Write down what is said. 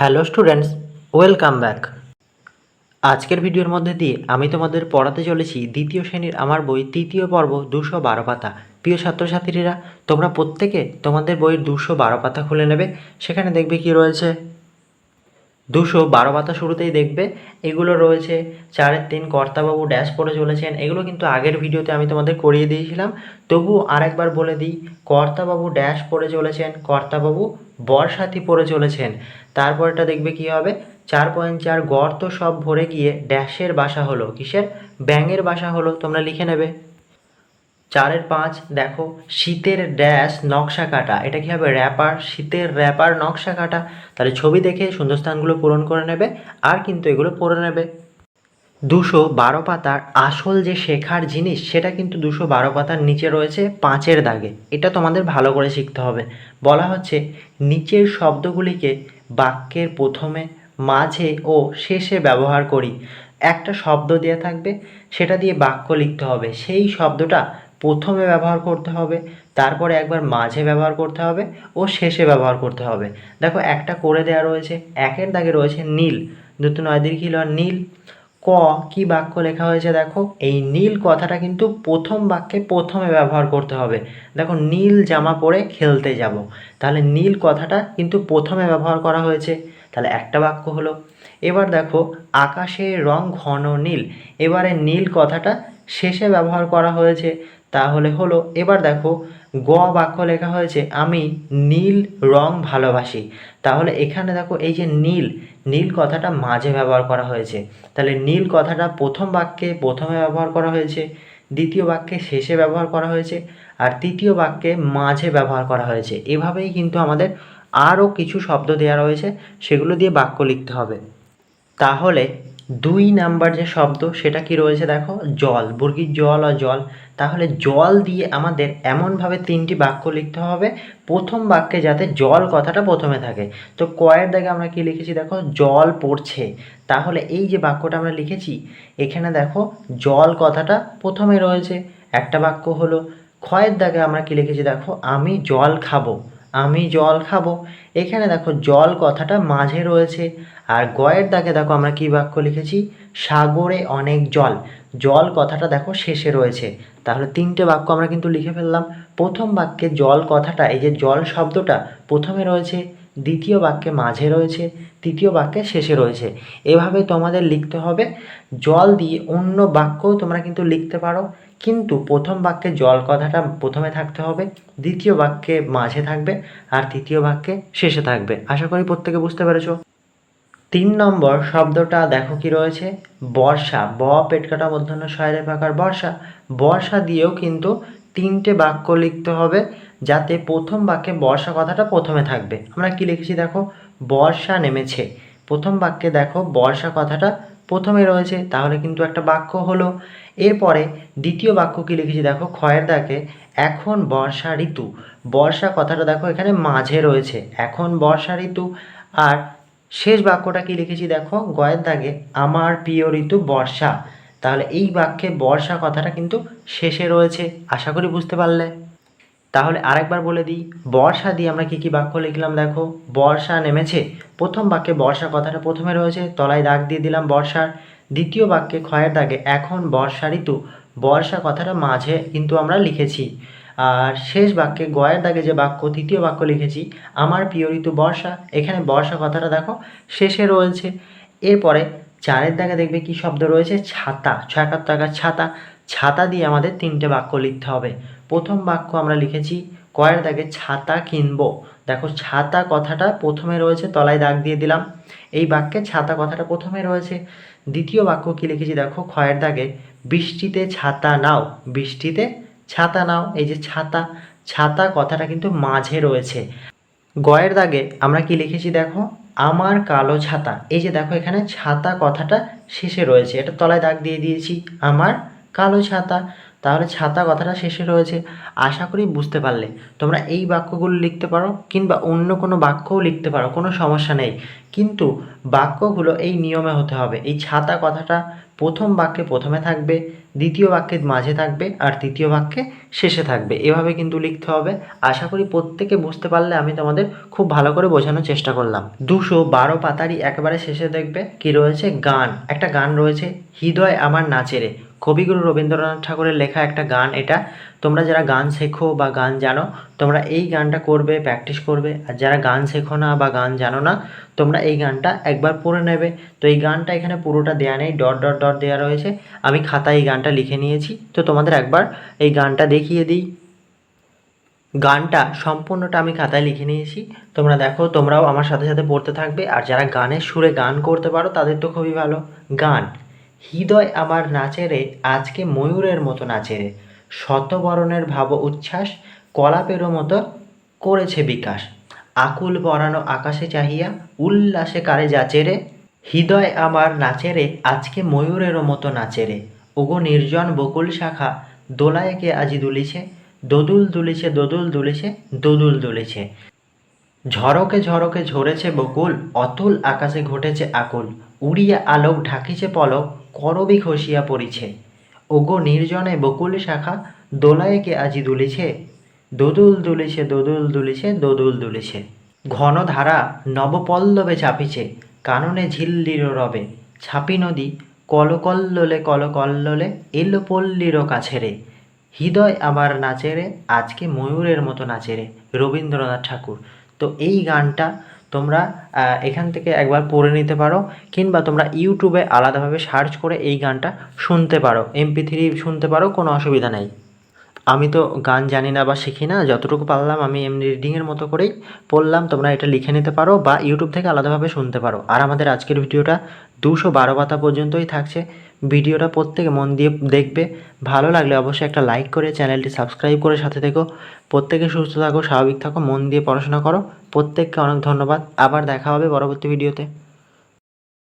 Hello students, welcome back. আজকের ভিডিওর মধ্যে দিয়ে আমি তোমাদের পড়াতে চলেছি দ্বিতীয় শ্রেণির আমার বই তৃতীয় পর্ব দুশো বারো পাতা। প্রিয় ছাত্রছাত্রীরা, তোমরা প্রত্যেকে তোমাদের বইয়ের দুশো বারো পাতা খুলে নেবে, সেখানে দেখবে কি রয়েছে? দুশো বারো পাতা শুরুতেই দেখবে। এগুলো রয়েছে চারের তিন কর্তাবাবু ড্যাশ পড়ে চলেছেন। এগুলো কিন্তু আগের ভিডিওতে আমি তোমাদের করিয়ে দিয়েছিলাম। তবুও আরেকবার বলে দিই, কর্তাবাবু ড্যাশ পড়ে চলেছেন, কর্তাবাবু বর্ষাতি পড়ে চলেছেন। তারপরটা দেখবে কি হবে? চার পয়েন্ট চার গর্ত সব ভরে গিয়ে ড্যাশের বাসা হলো। কিসের? ব্যাঙের বাসা হলো। তোমরা লিখে নেবে। চারের পাঁচ, দেখো, শীতের ড্যাশ, নকশা কাটা। এটা কী হবে র্যাপার শীতের র্যাপার নকশা কাটা। তাহলে ছবি দেখে শূন্যস্থানগুলো পূরণ করে নেবে, আর কিন্তু এগুলো পড়ে নেবে। দুশো বারো পাতার আসল যে শেখার জিনিস, সেটা কিন্তু দুশো বারো পাতার নিচে রয়েছে পাঁচের দাগে। এটা তোমাদের ভালো করে শিখতে হবে। বলা হচ্ছে, নিচের শব্দগুলিকে বাক্যের প্রথমে, মাঝে ও শেষে ব্যবহার করি। একটা শব্দ দেওয়া থাকবে, সেটা দিয়ে বাক্য লিখতে হবে। সেই শব্দটা প্রথমে ব্যবহার করতে হবে, তারপরে একবার মাঝে ব্যবহার করতে হবে ও শেষে ব্যবহার করতে হবে। দেখো একটা করে দেওয়া রয়েছে, একের দাগে রয়েছে নীল। দুটো নয় দীর্ঘিল নীল। ক, কি বাক্য লেখা হয়েছে দেখো? এই নীল কথাটা কিন্তু প্রথম বাক্যে প্রথমে ব্যবহার করতে হবে। দেখো নীল জামা পরে খেলতে যাব। তাহলে নীল কথাটা কিন্তু প্রথমে ব্যবহার করা হয়েছে। তাহলে একটা বাক্য হলো। এবার দেখো আকাশের রং ঘন নীল। এবারে নীল কথাটা শেষে ব্যবহার করা হয়েছে। তাহলে হলো, এবার দেখো, গ বাক্য লেখা হয়েছে, আমি নীল রং ভালোবাসি। তাহলে এখানে দেখো, এই যে নীল নীল কথাটা মাঝে ব্যবহার করা হয়েছে। তাহলে নীল কথাটা প্রথম বাক্যে প্রথমে ব্যবহার করা হয়েছে, দ্বিতীয় বাক্যে শেষে ব্যবহার করা হয়েছে, আর তৃতীয় বাক্যে মাঝে ব্যবহার করা হয়েছে। এভাবেই কিন্তু আমাদের আরও কিছু শব্দ দেওয়া রয়েছে, সেগুলো দিয়ে বাক্য লিখতে হবে। তাহলে দুই নাম্বার যে শব্দ, সেটা কি রয়েছে দেখো? জল মুরগির জল আর জল। তাহলে জল দিয়ে আমাদের এমনভাবে তিনটি বাক্য লিখতে হবে। প্রথম বাক্যে যাতে জল কথাটা প্রথমে থাকে। তো কয়ের দাগে আমরা কি লিখেছি দেখো? জল পড়ছে। তাহলে এই যে বাক্যটা আমরা লিখেছি, এখানে দেখো জল কথাটা প্রথমে রয়েছে। একটা বাক্য হলো, ক্ষয়ের দাগে আমরা কি লিখেছি দেখো? আমি জল খাব। আমি জল খাব। এখানে দেখো জল কথাটা মাঝে রয়েছে। আর গয়ের দাগে দেখো আমরা কী বাক্য লিখেছি? সাগরে অনেক জল। জল কথাটা দেখো শেষে রয়েছে। তাহলে তিনটে বাক্য আমরা কিন্তু লিখে ফেললাম। প্রথম বাক্যে জল কথাটা, এই যে জল শব্দটা প্রথমে রয়েছে দ্বিতীয় বাক্যে মাঝে রয়েছে, তৃতীয় বাক্যে শেষে রয়েছে। এভাবে তোমাদের লিখতে হবে, জল দিয়ে অন্য বাক্যও তোমরা কিন্তু লিখতে পারো, কিন্তু প্রথম বাক্যে জল কথাটা প্রথমে থাকতে হবে, দ্বিতীয় বাক্যে মাঝে থাকবে, আর তৃতীয় বাক্যে শেষে থাকবে। আশা করি প্রত্যেকে বুঝতে পেরেছ। তিন নম্বর শব্দটা দেখো কি রয়েছে, বর্ষা, ব পেটকাটা মধ্যাহ্ন শয়ের ফাঁকার বর্ষা। বর্ষা দিয়েও কিন্তু তিনটে বাক্য লিখতে হবে যাতে প্রথম বাক্যে বর্ষা কথাটা প্রথমে থাকবে। আমরা কি লিখেছি দেখো? বর্ষা নেমেছে। প্রথম বাক্যে দেখো, বর্ষা কথাটা প্রথমে রয়েছে, তাহলে কিন্তু একটা বাক্য হলো। এরপরে দ্বিতীয় বাক্য কি লিখেছি দেখো? ক্ষয়ের দাগে, এখন বর্ষা ঋতু। বর্ষা কথাটা দেখো এখানে মাঝে রয়েছে, এখন বর্ষা ঋতু। আর শেষ বাক্যটা কি লিখেছি দেখো? গয়ের দাগে, আমার প্রিয় ঋতু বর্ষা। তাহলে এই বাক্যে বর্ষা কথাটা কিন্তু শেষে রয়েছে। আশা করি বুঝতে পারলে। তাহলে আরেকবার বলে দিই, বর্ষা দিয়ে আমরা কি কি বাক্য লিখলাম দেখো? বর্ষা নেমেছে। প্রথম বাক্যে বর্ষা কথাটা প্রথমে রয়েছে, তলায় দাগ দিয়ে দিলাম বর্ষার। দ্বিতীয় বাক্যে ক্ষয়ের দাগে, এখন বর্ষা ঋতু। বর্ষা কথাটা মাঝে কিন্তু আমরা লিখেছি। আর শেষ বাক্যে গয়ের দাগে যে বাক্য, তৃতীয় বাক্য লিখেছি, আমার প্রিয় ঋতু বর্ষা। এখানে বর্ষা কথাটা দেখো, শেষে রয়েছে। এরপরে চারের দাগে দেখবে কি শব্দ রয়েছে? ছাতা, ছয় একাত্তর ছাতা। ছাতা দিয়ে আমাদের তিনটে বাক্য লিখতে হবে। প্রথম বাক্য আমরা লিখেছি, কয়ের দাগে ছাতা কিনবো। দেখো, ছাতা কথাটা প্রথমে রয়েছে, তলায় দাগ দিয়ে দিলাম। এই বাক্যে ছাতা কথাটা প্রথমে রয়েছে। দ্বিতীয় বাক্য কি লিখেছি দেখো, ক্ষয়ের দাগে, বৃষ্টিতে ছাতা নাও, বৃষ্টিতে ছাতা নাও, এই যে ছাতা ছাতা কথাটা কিন্তু মাঝে রয়েছে। গয়ের দাগে আমরা কি লিখেছি দেখো, আমার কালো ছাতা, এই যে দেখো এখানে ছাতা কথাটা শেষে রয়েছে, এটা তলায় দাগ দিয়ে দিয়েছি, আমার কালো ছাতা। তাহলে ছাতা কথাটা শেষে রয়েছে। আশা করি বুঝতে পারলে। তোমরা এই বাক্যগুলো লিখতে পারো কিংবা অন্য কোনো বাক্যও লিখতে পারো, কোনো সমস্যা নেই। কিন্তু বাক্যগুলো এই নিয়মে হতে হবে। এই ছাতা কথাটা প্রথম বাক্যে প্রথমে থাকবে, দ্বিতীয় বাক্যে মাঝে থাকবে, আর তৃতীয় বাক্যে শেষে থাকবে। এভাবে কিন্তু লিখতে হবে। আশা করি প্রত্যেকে বুঝতে পারলে আমি তোমাদের খুব ভালো করে বোঝানোর চেষ্টা করলাম। দুশো বারো পাতারই একেবারে শেষে দেখবে কি রয়েছে? গান। একটা গান রয়েছে, হৃদয় আমার নাচেরে কবিগুরু রবীন্দ্রনাথ ঠাকুরের লেখা একটা গান এটা। তোমরা যারা গান শেখো বা গান জানো, তোমরা এই গানটা করবে প্র্যাকটিস করবে। আর যারা গান শেখো না বা গান জানো না, তোমরা এই গানটা একবার পড়ে নেবে। তো এই গানটা এখানে পুরোটা দেওয়া নেই, ডট ডট ডট দেওয়া রয়েছে। আমি খাতায় এই গানটা লিখে নিয়েছি। তো তোমাদের একবার এই গানটা দেখিয়ে দিই। গানটা সম্পূর্ণটা আমি খাতায় লিখে নিয়েছি। তোমরা দেখো, তোমরাও আমার সাথে সাথে পড়তে থাকবে। আর যারা গানের সুরে গান করতে পারো, তাদের তো খুবই ভালো। গান। হৃদয় আমার নাচেরে আজকে ময়ূরের মতো নাচেরে শতবরণের ভাব উচ্ছ্বাস, কলাপেরও মতো করেছে বিকাশ। আকুল পরানো আকাশে চাহিয়া উল্লাসে কারে যাচেরে হৃদয় আমার নাচেরে আজকে ময়ূরেরও মতো নাচেরে ওগো নির্জন বকুল শাখা দোলায়কে আজি দুলিছে? দোদুল দুলিছে দোদুল দুলিছে দোদুল দুলিছে। ঝরকে ঝরকে ঝরেছে বকুল, অতুল আকাশে ঘটেছে আকুল। উড়িয়া আলোক ঢাকিছে পলক। করবি খসিয়া পড়িছে। ওগো নির্জনে বকুল শাখা দোলায়কে আজি দুলিছে। দোদুল দুলিছে দোদুল দুলিছে দোদুল দুলিছে। ঘন ধারা নবপল্লবে চাপিছে, কাননে ঝিল্লির রবে। ছাপি নদী কলকল্লোলে কলকল্লোলে এলো পল্লীর কাছেরে। হৃদয় আবার নাচেরে, আজকে ময়ূরের মতো নাচেরে, রবীন্দ্রনাথ ঠাকুর। তো এই গানটা তোমরা এখান থেকে একবার পড়ে নিতে পারো, কিংবা তোমরা ইউটিউবে আলাদাভাবে সার্চ করে এই গানটা শুনতে পারো, এমপি থ্রি শুনতে পারো, কোনো অসুবিধা নেই। আমি তো গান জানি না বা শিখি না, যতটুকু পারলাম আমি এমনি রিডিংয়ের মতো করেই পড়লাম, তোমরা এটা লিখে নিতে পারো বা ইউটিউব থেকে আলাদাভাবে শুনতে পারো। আর আমাদের আজকের ভিডিওটা দুশো বারো পাতা পর্যন্তই থাকছে। ভিডিওটা প্রত্যেকে মন দিয়ে দেখবে। ভালো লাগলে অবশ্যই একটা লাইক করে চ্যানেলটি সাবস্ক্রাইব করে সাথে থেকো। প্রত্যেকে সুস্থ থাকো, স্বাভাবিক থাকো, মন দিয়ে পড়াশোনা করো। প্রত্যেককে অনেক ধন্যবাদ। আবার দেখা হবে পরবর্তী ভিডিওতে।